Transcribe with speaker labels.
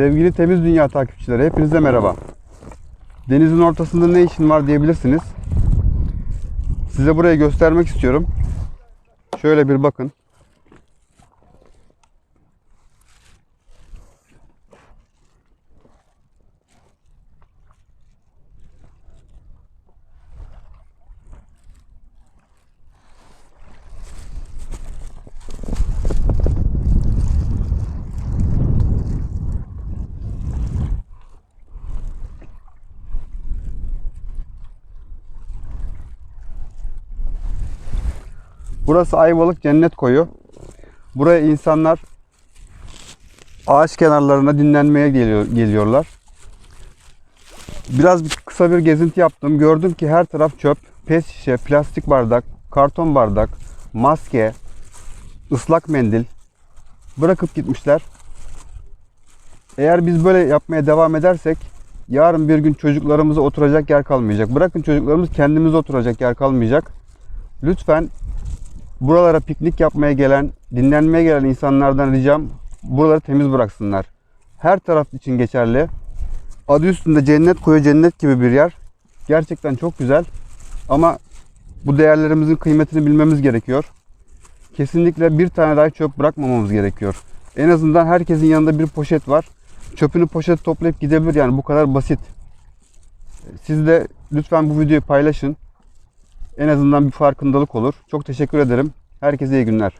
Speaker 1: Sevgili Temiz Dünya takipçileri hepinize merhaba. Denizin ortasında ne işin var diyebilirsiniz. Size burayı göstermek istiyorum. Şöyle bir bakın. Burası Ayvalık Cennet Koyu. Buraya insanlar ağaç kenarlarına dinlenmeye geliyor, geliyorlar. Biraz bir, kısa bir gezinti yaptım. Gördüm ki her taraf çöp. Pet şişe, plastik bardak, karton bardak, maske, ıslak mendil bırakıp gitmişler. Eğer biz böyle yapmaya devam edersek yarın bir gün çocuklarımıza oturacak yer kalmayacak. Bırakın çocuklarımız kendimize oturacak yer kalmayacak. Lütfen buralara piknik yapmaya gelen, dinlenmeye gelen insanlardan ricam buraları temiz bıraksınlar. Her taraf için geçerli. Adı üstünde cennet koyu cennet gibi bir yer. Gerçekten çok güzel. Ama bu değerlerimizin kıymetini bilmemiz gerekiyor. Kesinlikle bir tane daha çöp bırakmamamız gerekiyor. En azından herkesin yanında bir poşet var. Çöpünü poşet toplayıp gidebilir yani bu kadar basit. Siz de lütfen bu videoyu paylaşın. En azından bir farkındalık olur. Çok teşekkür ederim. Herkese iyi günler.